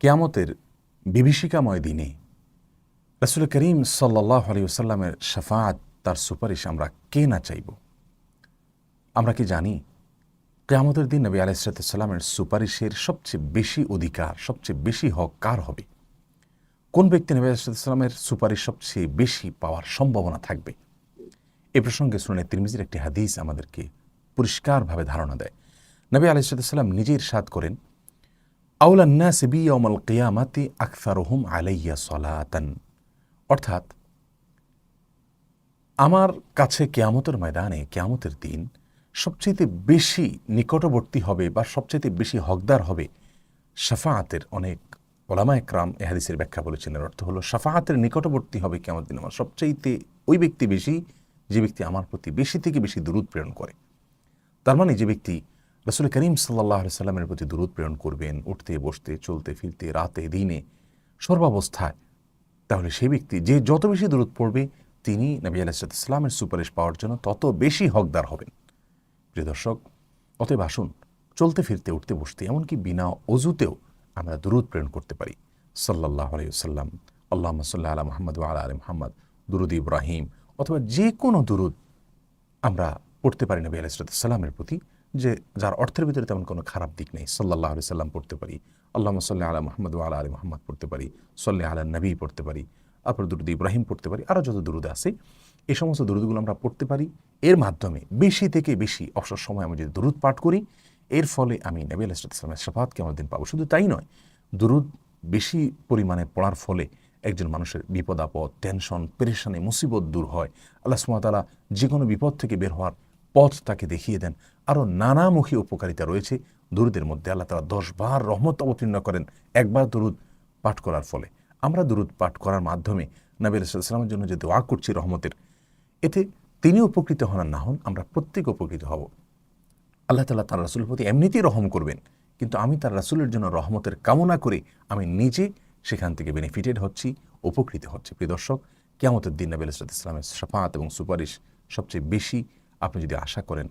কেয়ামতের বিভীষিকাময় দিনে রসুল করিম সাল্লাহ আলিউসাল্লামের শাফাত তার সুপারিশ আমরা কে না চাইব? আমরা কি জানি? কেয়ামতের দিন নবী আলাইসালামের সুপারিশের সবচেয়ে বেশি অধিকার, সবচেয়ে বেশি হক কার হবে? কোন ব্যক্তি নবী আলাইসালামের সুপারিশ সবচেয়ে বেশি পাওয়ার সম্ভাবনা থাকবে? এ প্রসঙ্গে শুনে তিরমিজির একটি হাদিস আমাদেরকে পরিষ্কারভাবে ধারণা দেয়। নবী আলাইসাল্লাম নিজের সাদ করেন আউলান্না সিবি অমল কিয়ামাতি আখতারহুম আলাইয়া সলাতান অর্থাৎ, আমার কাছে কেয়ামতের ময়দানে, কেয়ামতের দিন সবচেয়ে বেশি নিকটবর্তী হবে বা সবচেয়ে বেশি হকদার হবে শাফাআতের অনেক ওলামা একরাম এ হাদিসের ব্যাখ্যা বলেছেন এর অর্থ হলো, শাফাআতের নিকটবর্তী হবে কেমন দিন আমার সবচাইতে ওই ব্যক্তি বেশি, যে ব্যক্তি আমার প্রতি বেশি থেকে বেশি দূরত প্রেরণ করে। তার মানে যে ব্যক্তি রসুল করিম সাল্লাহ সাল্লামের প্রতি দূরত প্রেরণ করবেন, উঠতে, বসতে, চলতে, ফিরতে, রাতে, দিনে, সর্বাবস্থায়। তাহলে সেই ব্যক্তি যে যত বেশি দূরত পড়বে, তিনি নবী আলাইসালামের সুপারিশ পাওয়ার জন্য তত বেশি হকদার হবেন। প্রিয় দর্শক, অতএব আসুন, চলতে, ফিরতে, উঠতে, বসতে, এমনকি বিনা অজুতেও আমরা দূরত প্রেরণ করতে পারি। সাল্লাহ আলাইসাল্লাম আল্লাহ সাল্লাহ আলা মোহাম্মদ আলা আলী মোহাম্মদ, দুরুদ ইব্রাহিম, অথবা যে কোনো দুরুদ আমরা পড়তে পারি নবী আলাইসালামের প্রতি। যে যার অর্থের ভিতরে তেমন কোনো খারাপ দিক নেই সাল্লাহ আলি সাল্লাম পড়তে পারি। আল্লাহ সাল্লাহ আলা মোহাম্মদ আলা আলী মোহাম্মদ পড়তে পারি সাল্লাহ আলা নবী পড়তে পারি, তারপর দুরুদ ইব্রাহিম পড়তে পারি আরও যত দুরুদ আছে এই সমস্ত দুরুদগুলো আমরা পড়তে পারি। এর মাধ্যমে বেশি থেকে বেশি অবসর সময় আমি যদি দুরুদ পাঠ করি, এর ফলে আমি নবী আলাইসালামের সাফাতকে আমার দিন পাবো? শুধু তাই নয়, দুরুদ বেশি পরিমাণে পড়ার ফলে একজন মানুষের বিপদ আপদ টেনশন পেরেশানি, মুসিবত দূর হয়। আল্লাহ সুমাতালা যে কোনো বিপদ থেকে বের হওয়ার পথ তাকে দেখিয়ে দেন। আরও নানামুখী উপকারিতা রয়েছে। দুরুদের মধ্যে আল্লাহ তালা দশ বার রহমত অবতীর্ণ করেন। একবার দুরুদ পাঠ করার ফলে। আমরা দুরুদ পাঠ করার মাধ্যমে নবী আলাইসালামের জন্য যে দোয়া করছি রহমতের, এতে তিনি উপকৃত হন আর না হন আমরা প্রত্যেক উপকৃত হব। আল্লাহ তালা তার রাসুলের প্রতি এমনিতেই রহম করবেন। কিন্তু আমি তার রাসুলের জন্য রহমতের কামনা করে আমি নিজে সেখান থেকে বেনিফিটেড হচ্ছি, উপকৃত হচ্ছে। প্রিয় দর্শক কেমতের দিন নবী ইসলামের সাফাত এবং সুপারিশ সবচেয়ে বেশি আপনি যদি আশা করেন,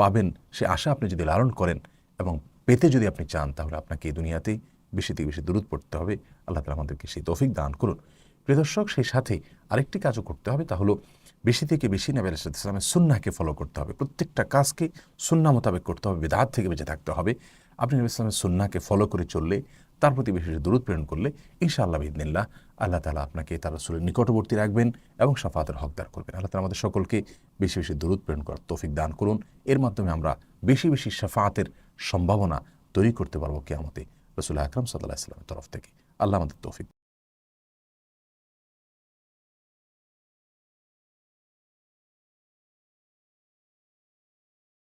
পাবেন, সে আশা আপনি যদি লালন করেন এবং পেতে যদি আপনি চান, তাহলে আপনাকে এই দুনিয়াতেই বেশি থেকে বেশি দূরত পড়তে হবে। আল্লাহ তালা আমাদেরকে সেই তৌফিক দান করুন। প্রিয় দর্শক, সেই সাথে আরেকটি কাজও করতে হবে, তা হলো বেশি থেকে বেশি নবী আলাইসালাত ইসলামের সুন্নাকে ফলো করতে হবে। প্রত্যেকটা কাজকে সুন্না মোতাবেক করতে হবে, বেদাত থেকে বেঁচে থাকতে হবে। আপনি নবী ইসলামের সুন্নাকে ফলো করে চললে, তার প্রতি বেশি বেশি দূরত প্রেরণ করলে, ইনশাআল্লাহ ইদিনিল্লাহ আল্লাহ তালা আপনাকে তার রসুলের নিকটবর্তী রাখবেন এবং সাফাতের হকদার করবেন। আল্লাহ তালা আমাদের সকলকে বেশি বেশি দূরত প্রেরণ করার তৌফিক দান করুন। এর মাধ্যমে আমরা বেশি বেশি সাফাতের সম্ভাবনা তৈরি করতে পারব কেয়ামতে। রসুল আকরম সাল্লাহ ইসলামের তরফ থেকে। আল্লাহ আমাদের তৌফিক